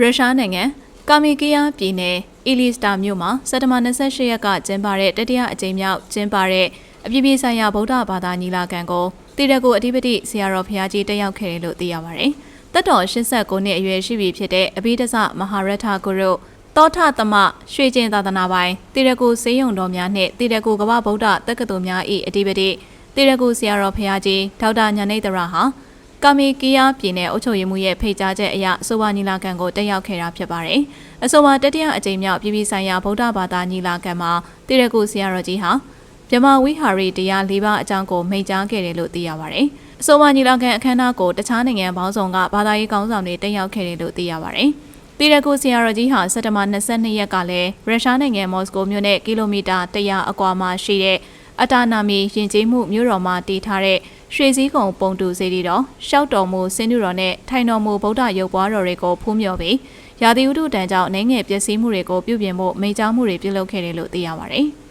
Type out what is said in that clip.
ရုရှားနိုင်ငံကာမီကီယာပြည်နယ်အီလီစတာမြို့မှာစက်တဘာ28ရက်ကကျင်းပတဲ့တတိယအကြိမ်မြောက်ကျင်းပတဲ့အပြည်ပြည်ဆိုင်ရာဗုဒ္ဓဘာသာညီလာခံကိုတည်တကူအဓိပတိဆရာတော်ဖျားကြီးတက်ရောက်ခဲ့တယ်လို့သိရပါတယ်။တက်တော်89နှစ်အရွယ်ရှိပြီဖြစ်တဲ့အဘိဓဇမဟာရထဂုရုတောထသမရွှေကျင်သာသနာပိုင်တည်တကူစေယုံတော်များနှင့်တည်တကူကမ္ဘာဗုဒ္ဓတက္ကသိုလ်များ၏အဓိပတိတည်တကူဆရာတော်ဖျားကြီးဒေါက်တာညာနေတရဟာ ကာမီကီယာပြည်နယ်အုပ်ချုပ်ရေးမှူးရဲ့ဖိတ်ကြားချက်အရအဆိုပါညီလာခံကိုတက်ရောက်ခဲ့တာဖြစ်ပါတယ်။အဆိုပါတတိယအကြိမ်မြောက်ပြည်ပဆိုင်ရာဗုဒ္ဓဘာသာညီလာခံမှာတည်ရကုဆရာတော်ကြီးဟာမြမဝိဟာရီတရား၄ပါးအကြောင်းကိုမိန့်ကြားခဲ့တယ်လို့သိရပါတယ်။အဆိုပါညီလာခံအခမ်းအနားကိုတခြားနိုင်ငံပေါင်းစုံကဘာသာရေးကောင်းဆောင်တွေတက်ရောက်ခဲ့တယ်လို့သိရပါတယ်။တည်ရကုဆရာတော်ကြီးဟာစက်တဘာ22ရက်ကလည်းရုရှားနိုင်ငံမော်စကိုမြို့နဲ့ကီလိုမီတာ100အကွာမှာရှိတဲ့အတာနာမီယဉ်ကျေးမှုမြို့တော်မှာတည်ထားတဲ့ ရွှေစည်းကုံပုံတူစေတီတော်ရှောက်တော်မူစင်းညူတော်နဲ့ထိုင်တော်မူဗုဒ္ဓရုပ်ပွားတော်တွေကိုဖူးမြော်ပြီးရာသီဥတုတန်ကြောင့်နိုင်ငံပျက်စီးမှုတွေကိုပြုပြင်ဖို့မိန့်ကြားမှုတွေပြုလုပ်ခဲ့တယ်လို့သိရပါတယ်။